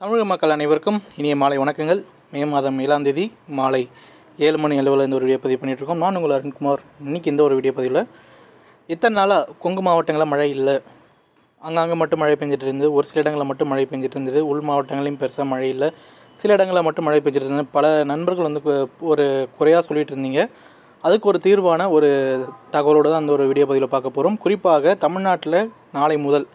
தமிழக மக்கள் அனைவருக்கும் இனிய மாலை வணக்கங்கள். மே மாதம் ஏழாம் தேதி மாலை ஏழு மணி அளவில் இந்த ஒரு வீடியோ பதிவு பண்ணிகிட்ருக்கோம் நான் உங்கள் அருண்குமார். இன்றைக்கி இந்த ஒரு வீடியோ பதிவில் இத்தனை நாளாக கொங்கு மாவட்டங்களில் மழை இல்லை. அங்கங்கே மட்டும் மழை பெஞ்சிட்டு இருந்தது. ஒரு சில இடங்களில் மட்டும் மழை பெஞ்சிட்டு இருந்தது. உள் மாவட்டங்களையும் பெருசாக மழை இல்லை. சில இடங்களில் மட்டும் மழை பெஞ்சிட்டு இருந்தது. பல நண்பர்கள் வந்து ஒரு குறையாக சொல்லிகிட்டு இருந்தீங்க. அதுக்கு ஒரு தீர்வான ஒரு தகவலோடு தான் அந்த ஒரு வீடியோ பதிவில் பார்க்க போகிறோம் குறிப்பாக தமிழ்நாட்டில் நாளை முதல்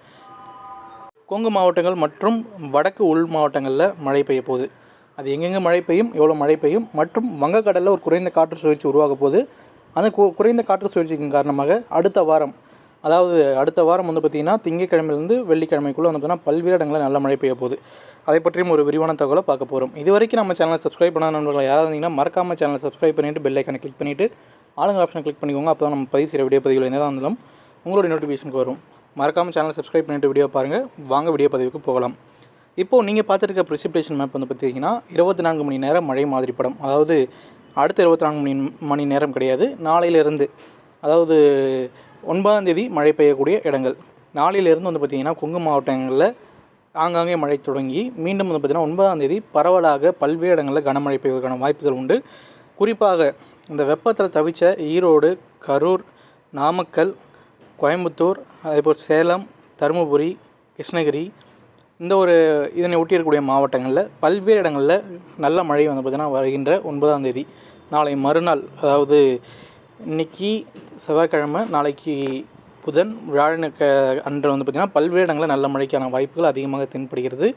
கொங்கு மாவட்டங்கள் மற்றும் வடக்கு உள் மாவட்டங்களில் மழை பெய்ய போகுது. அது எங்கெங்கே மழை பெய்யும் எவ்வளோ மழை பெய்யும் மற்றும் வங்கக்கடலில் ஒரு குறைந்த காற்று சுழற்சி உருவாக போகுது. அந்த கு- குறைந்த காற்று சுழற்சியின் காரணமாக அடுத்த வாரம் அதாவது அடுத்த வாரம் வந்து பார்த்திங்கன்னா திங்கக்கிழமையிலேருந்து வெள்ளிக்கிழமைக்குள்ளே வந்து பார்த்தீங்கன்னா பல்வேறு இடங்களில் நல்ல மழை பெய்ய போகுது. அதை பற்றியும் ஒரு விரிவான தகவலை பார்க்க போகிறோம் இது வரைக்கும் நம்ம சேனலை சப்ஸ்கிரைப் பண்ணாத நண்பர்கள் யாராவது இருந்தீங்கன்னா மறக்காம சேனலை சப்ஸ்கிரைப் பண்ணிவிட்டு பெல் ஐக்கனை கிளிக் பண்ணிவிட்டு ஆளுங்க ஆப்ஷனை கிளிக் பண்ணிக்கோங்க. அப்போ தான் நம்ம பதிவு செய்கிற வீடியோ பதிவுகள் எதாவது இருந்தாலும் உங்களுடைய நோட்டிஃபிகேஷனுக்கு வரும். மறக்காமல் சேனலை சப்ஸ்கிரைப் பண்ணிட்டு வீடியோ பாருங்கள் வாங்க வீடியோ பதிவுக்கு போகலாம். இப்போது நீங்கள் பார்த்துருக்க ப்ரிசிபிடேஷன் மேப் வந்து பார்த்தீங்கன்னா இருபத்தி நான்கு மணி நேரம் மழை மாதிரி படம். அதாவது அடுத்த இருபத்தி நான்கு மணி மணி நேரம் கிடையாது. நாளையிலிருந்து அதாவது ஒன்பதாம் தேதி மழை பெய்யக்கூடிய இடங்கள். நாளையிலிருந்து வந்து பார்த்திங்கன்னா கொங்கு மாவட்டங்களில் ஆங்காங்கே மழை தொடங்கி மீண்டும் வந்து பார்த்திங்கன்னா ஒன்பதாம் தேதி பரவலாக பல்வேறு இடங்களில் கனமழை பெய்வதற்கான வாய்ப்புகள் உண்டு. குறிப்பாக இந்த வெப்பத்தில் தவிச்ச ஈரோடு கரூர் நாமக்கல் கோயம்புத்தூர் அதேபோல் சேலம் தருமபுரி கிருஷ்ணகிரி இந்த ஒரு இதனை ஒட்டி இருக்கக்கூடிய மாவட்டங்களில் பல்வேறு இடங்களில் நல்ல மழை வந்து பார்த்திங்கன்னா வருகின்ற ஒன்பதாம் தேதி. நாளை மறுநாள் அதாவது இன்னைக்கு செவ்வாய்க்கிழமை நாளைக்கு புதன் வியாழனுக்கு அன்று வந்து பார்த்திங்கன்னா பல்வேறு இடங்களில் நல்ல மழைக்கான வாய்ப்புகள் அதிகமாக தென்படுகிறது.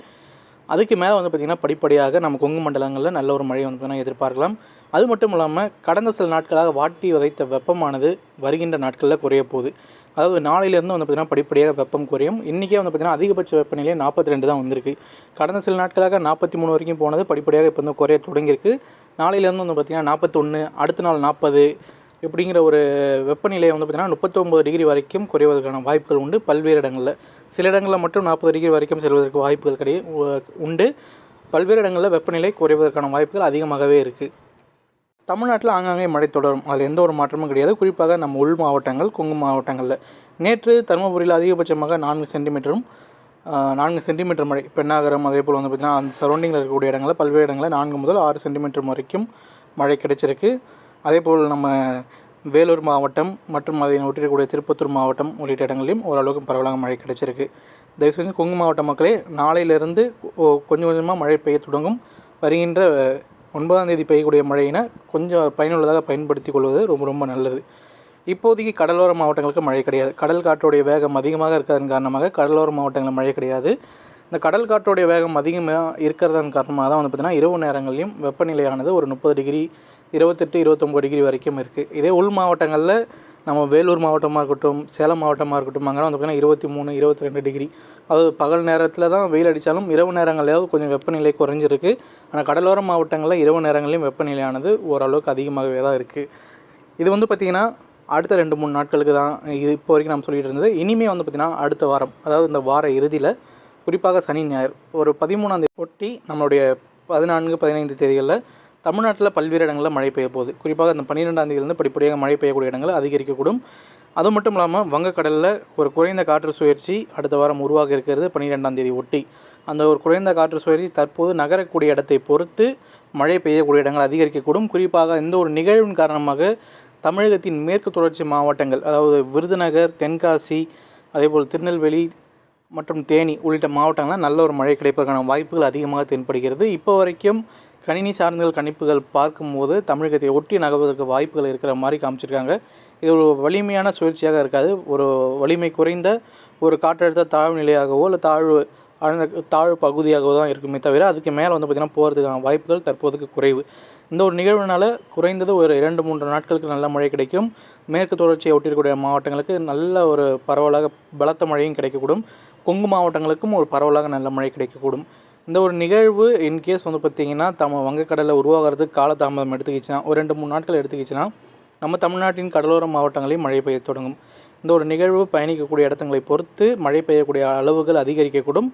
அதுக்கு மேலே வந்து பார்த்திங்கன்னா படிப்படியாக நம்ம கொங்கு மண்டலங்களில் நல்ல ஒரு மழை வந்து பார்த்திங்கன்னா எதிர்பார்க்கலாம். அது மட்டும் இல்லாமல் கடந்த சில நாட்களாக வாட்டி உதைத்த வெப்பமானது வருகின்ற நாட்களில் குறைய போகுது. அதாவது நாளையிலேருந்து வந்து பார்த்திங்கன்னா படிப்படியாக வெப்பம் குறையும். இன்றைக்கே வந்து பார்த்திங்கன்னா அதிகபட்ச வெப்பநிலை நாற்பத்தி ரெண்டு தான் வந்திருக்கு. கடந்த சில நாட்களாக நாற்பத்தி மூணு வரைக்கும் போனது படிப்படியாக இப்போ வந்து குறைய தொடங்கியிருக்கு. நாளையிலேருந்து வந்து பார்த்திங்கன்னா நாற்பத்தொன்று அடுத்த நாள் நாற்பது இப்படிங்கிற ஒரு வெப்பநிலை வந்து பார்த்திங்கன்னா முப்பத்தொம்பது டிகிரி வரைக்கும் குறைவதற்கான வாய்ப்புகள் உண்டு. பல்வேறு இடங்களில். சில இடங்களில் மட்டும் நாற்பது டிகிரி வரைக்கும் செல்வதற்கு வாய்ப்புகள் கிடையாது உண்டு. பல்வேறு இடங்களில் வெப்பநிலை குறைவதற்கான வாய்ப்புகள் அதிகமாகவே இருக்குது தமிழ்நாட்டில் ஆங்காங்கே மழை தொடரும். அதில் எந்த ஒரு மாற்றமும் கிடையாது. குறிப்பாக நம்ம உள் மாவட்டங்கள் கொங்கு மாவட்டங்களில். நேற்று தருமபுரியில் அதிகபட்சமாக நான்கு சென்டிமீட்டரும் நான்கு சென்டிமீட்டர் மழை. பெண்ணாகரம் அதே போல் வந்து பார்த்திங்கன்னா அந்த சரௌண்டிங்கில் இருக்கக்கூடிய இடங்களில் பல்வேறு இடங்களில் நான்கு முதல் ஆறு சென்டிமீட்டர் வரைக்கும் மழை கிடைச்சிருக்கு. அதே போல் நம்ம வேலூர் மாவட்டம் மற்றும் அதை ஒட்டிருக்கக்கூடிய திருப்பத்தூர் மாவட்டம் உள்ளிட்ட இடங்களிலும் ஓரளவுக்கு பரவலாக மழை கிடைச்சிருக்கு. தயவுசெய்து கொங்கு மாவட்ட மக்களே நாளையிலிருந்து கொஞ்சம் கொஞ்சமாக மழை பெய்ய தொடங்கும். வருகின்ற ஒன்பதாம் தேதி பெய்யக்கூடிய மழையினை கொஞ்சம் பயனுள்ளதாக பயன்படுத்தி கொள்வது ரொம்ப ரொம்ப நல்லது. இப்போதைக்கு கடலோர மாவட்டங்களுக்கு மழை கிடையாது. கடல் காற்றுடைய வேகம் அதிகமாக இருக்கிறதன் காரணமாக கடலோர மாவட்டங்களில் மழை கிடையாது. இந்த கடல் காற்றுடைய வேகம் அதிகமாக இருக்கிறதன் காரணமாக தான் வந்து பார்த்திங்கன்னா இரவு நேரங்களிலும் வெப்பநிலையானது ஒரு முப்பது டிகிரி இருபத்தெட்டு இருபத்தொம்போது டிகிரி வரைக்கும் இருக்குது இதே உள் மாவட்டங்களில் நம்ம வேலூர் மாவட்டமாக இருக்கட்டும் சேலம் மாவட்டமாக இருக்கட்டும் அங்கே வந்து பார்த்திங்கன்னா இருபத்தி மூணு இருபத்தி ரெண்டு டிகிரி. அதாவது பகல் நேரத்தில் தான் வெயில் அடித்தாலும் இரவு நேரங்களையாவது கொஞ்சம் வெப்பநிலை குறைஞ்சிருக்கு. ஆனால் கடலோர மாவட்டங்களில் இரவு நேரங்களிலும் வெப்பநிலையானது ஓரளவுக்கு அதிகமாகவே தான் இருக்குது இது வந்து பார்த்திங்கன்னா அடுத்த ரெண்டு மூணு நாட்களுக்கு தான் இது இப்போ வரைக்கும் நம்ம சொல்லிட்டு இருந்தது. இனிமே வந்து பார்த்திங்கன்னா அடுத்த வாரம் அதாவது இந்த வார இறுதியில் குறிப்பாக சனி ஞாயிறு ஒரு பதிமூணாம் தேதி ஒட்டி நம்மளுடைய பதினான்கு பதினைந்து தேதிகளில் தமிழ்நாட்டில் பல்வேறு இடங்களில் மழை பெய்ய போகுது. குறிப்பாக அந்த பன்னிரெண்டாம் தேதியிலிருந்து படிப்படியாக மழை பெய்யக்கூடிய இடங்கள் அதிகரிக்கக்கூடும். அது மட்டும் இல்லாமல் வங்கக்கடலில் ஒரு குறைந்த காற்று சுழற்சி அடுத்த வாரம் உருவாக இருக்கிறது பன்னிரெண்டாம் தேதி ஒட்டி அந்த ஒரு குறைந்த காற்று சுழற்சி தற்போது நகரக்கூடிய இடத்தை பொறுத்து மழை பெய்யக்கூடிய இடங்கள் அதிகரிக்கக்கூடும். குறிப்பாக இந்த ஒரு நிகழ்வின் காரணமாக தமிழகத்தின் மேற்கு தொடர்ச்சி மாவட்டங்கள் அதாவது விருதுநகர் தென்காசி அதேபோல் திருநெல்வேலி மற்றும் தேனி உள்ளிட்ட மாவட்டங்களில் நல்ல ஒரு மழை கிடைப்பதற்கான வாய்ப்புகள் அதிகமாக தென்படுகிறது. இப்போ வரைக்கும் கணினி சார்ந்த கணிப்புகள் பார்க்கும்போது தமிழகத்தை ஒட்டி நகர்வதற்கு வாய்ப்புகள் இருக்கிற மாதிரி காமிச்சிருக்காங்க. இது ஒரு வலிமையான சுழற்சியாக இருக்காது. ஒரு வலிமை குறைந்த ஒரு காற்றழுத்த தாழ்வு நிலையாகவோ இல்லை தாழ்வு அழந்த தாழ்வு பகுதியாகவோ தான் இருக்குமே தவிர அதுக்கு மேலே வந்து பார்த்திங்கன்னா போகிறதுக்கான வாய்ப்புகள் தற்போதைக்கு குறைவு. இந்த ஒரு நிகழ்வுனால குறைந்தது ஒரு இரண்டு மூன்று நாட்களுக்கு நல்ல மழை கிடைக்கும். மேற்கு தொடர்ச்சியை ஒட்டியிருக்கூடிய மாவட்டங்களுக்கு நல்ல ஒரு பரவலாக பலத்த மழையும் கிடைக்கக்கூடும். கொங்கு மாவட்டங்களுக்கும் ஒரு பரவலாக நல்ல மழை கிடைக்கக்கூடும். இந்த ஒரு நிகழ்வு இன்கேஸ் வந்து பார்த்திங்கன்னா தம வங்கக்கடலில் உருவாகிறதுக்கு காலதாமதம் எடுத்துக்கிச்சுன்னா ஒரு ரெண்டு மூணு நாட்கள் எடுத்துக்கிச்சுன்னா நம்ம தமிழ்நாட்டின் கடலோர மாவட்டங்களையும் மழை பெய்ய தொடங்கும். இந்த ஒரு நிகழ்வு பயணிக்கக்கூடிய இடத்துங்களை பொறுத்து மழை பெய்யக்கூடிய அளவுகள் அதிகரிக்கக்கூடும்.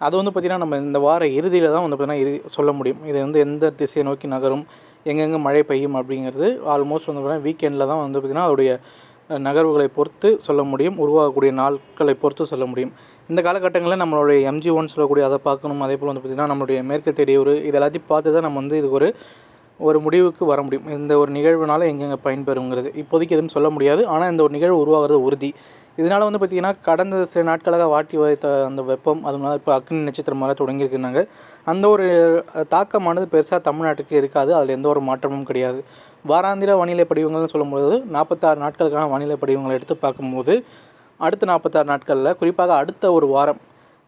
அது வந்து பார்த்திங்கன்னா நம்ம இந்த வார இறுதியில் தான் வந்து பார்த்திங்கன்னா இது சொல்ல முடியும். இது வந்து எந்த திசையை நோக்கி நகரும் எங்கெங்கே மழை பெய்யும் அப்படிங்கிறது ஆல்மோஸ்ட் வந்து பார்த்திங்கன்னா வீக்கெண்டில் தான் வந்து பார்த்திங்கன்னா அதோடைய நகர்வுகளை பொறுத்து சொல்ல முடியும். உருவாகக்கூடிய நாட்களை பொறுத்து சொல்ல முடியும். இந்த காலகட்டங்களில் நம்மளுடைய எம்ஜி ஒன் சொல்லக்கூடிய அதை பார்க்கணும். அதே போல் வந்து பார்த்திங்கன்னா நம்மளுடைய மேற்கு தேடியூர் இது எல்லாத்தையும் பார்த்து தான் நம்ம வந்து இதுக்கு ஒரு ஒரு முடிவுக்கு வர முடியும். இந்த ஒரு நிகழ்வுனால எங்கெங்கே பயன்பெறுங்கிறது. இப்போதைக்கு எதுவும் சொல்ல முடியாது. ஆனால் இந்த ஒரு நிகழ்வு உருவாகிறது உறுதி. இதனால் வந்து பார்த்திங்கன்னா கடந்த சில நாட்களாக வாட்டி வைத்த அந்த வெப்பம் அதனால இப்போ அக்னி நட்சத்திரம் மாதிரி தொடங்கியிருக்கிறாங்க அந்த ஒரு தாக்கமானது பெருசாக தமிழ்நாட்டுக்கு இருக்காது. அதில் எந்த ஒரு மாற்றமும் கிடையாது. வாராந்திர வானிலை படிவங்கள்னு சொல்லும்போது நாற்பத்தாறு நாட்களுக்கான வானிலை படிவங்களை எடுத்து பார்க்கும்போது அடுத்த நாற்பத்தாறு நாட்களில் குறிப்பாக அடுத்த ஒரு வாரம்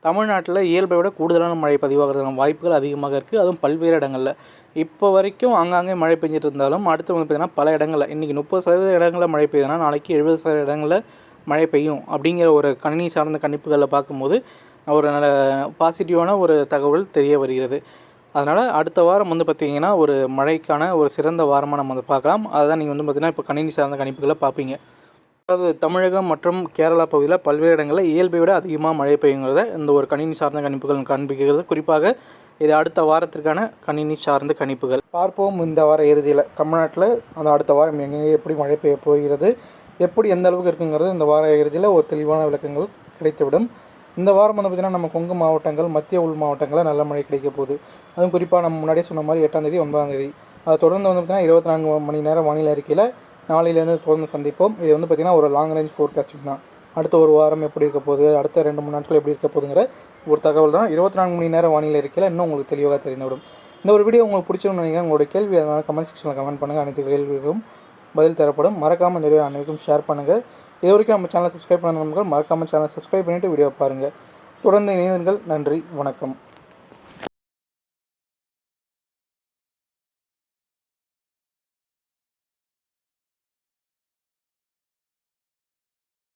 தமிழ்நாட்டில் இயல்பை விட கூடுதலான மழை பதிவாகிறதுக்கான வாய்ப்புகள் அதிகமாக இருக்குது அதுவும் பல்வேறு இடங்களில். இப்போ வரைக்கும் அங்கங்கே மழை பெஞ்சிட்டு இருந்தாலும் அடுத்து வந்து பார்த்திங்கன்னா பல இடங்களில் இன்றைக்கி முப்பது சதவீத இடங்களில் மழை பெய்யுதுன்னா நாளைக்கு எழுபது சதவீத இடங்களில் மழை பெய்யும் அப்படிங்கிற ஒரு கணினி சார்ந்த கணிப்புகளில் பார்க்கும்போது ஒரு நல்ல பாசிட்டிவான ஒரு தகவல் தெரிய வருகிறது. அதனால் அடுத்த வாரம் வந்து பார்த்திங்கன்னா ஒரு மழைக்கான ஒரு சிறந்த வாரமாக நம்ம வந்து பார்க்கலாம். அதுதான் நீங்கள் வந்து பார்த்திங்கன்னா இப்போ கணினி சார்ந்த கணிப்புகளை பார்ப்பீங்க. அதாவது தமிழகம் மற்றும் கேரளா பகுதியில் பல்வேறு இடங்களில் இயல்பை விட அதிகமாக மழை பெய்யுங்கிறத இந்த ஒரு கணினி சார்ந்த கணிப்புகள் காண்பிக்கிறது. குறிப்பாக இது அடுத்த வாரத்திற்கான கணினி சார்ந்த கணிப்புகள். பார்ப்போம் இந்த வார இறுதியில் தமிழ்நாட்டில் அந்த அடுத்த வாரம் எங்கெங்கே எப்படி மழை பெய்ய போகிறது எப்படி எந்த அளவுக்கு இருக்குங்கிறது இந்த வார இறுதியில் ஒரு தெளிவான விளக்கங்கள் கிடைத்துவிடும். இந்த வாரம் வந்து பார்த்திங்கன்னா நம்ம கொங்கு மாவட்டங்கள் மத்திய உள் மாவட்டங்களில் நல்ல மழை கிடைக்க போகுது. அதுவும் குறிப்பாக நம்ம முன்னாடியே சொன்ன மாதிரி எட்டாம் தேதி ஒன்பதாம் தேதி. அதை தொடர்ந்து வந்து பார்த்திங்கன்னா இருபத்தி நான்கு மணி நேரம் வானிலை அறிக்கையில் நாளையிலேருந்து தொடர்ந்து சந்திப்போம். இது வந்து பார்த்திங்கன்னா ஒரு லாங் ரேஞ்ச் ஃபோர்காஸ்டிங் தான். அடுத்த ஒரு வாரம் எப்படி இருக்க போகுது? அடுத்த ரெண்டு மூணு நாட்கள் எப்படி இருக்க போகுதுங்கிற ஒரு தகவல் தான். இருபத்தி நான்கு மணி நேரம் வானிலை இருக்கையில் இன்னும் உங்களுக்கு தெளிவாக தெரிந்துவிடும். இந்த ஒரு வீடியோ உங்களுக்கு பிடிச்சிருன்னு நினைக்கிறேன். உங்களுடைய கேள்வி அதனால் கமெண்ட் செக்ஷனில் கமெண்ட் பண்ணுங்கள் அனைத்து கேள்விகளும் பதில் தரப்படும். மறக்காமல் இந்த வீடியோ அனைவருக்கும் ஷேர் பண்ணுங்கள் இது வரைக்கும் நம்ம சேனலை சப்ஸ்கிரைப் பண்ண நண்பர்கள் மறக்காமல் சேனலை சப்ஸ்கிரைப் பண்ணிவிட்டு வீடியோ பாருங்கள் தொடர்ந்து இணைந்தீர்கள் நன்றி. வணக்கம்.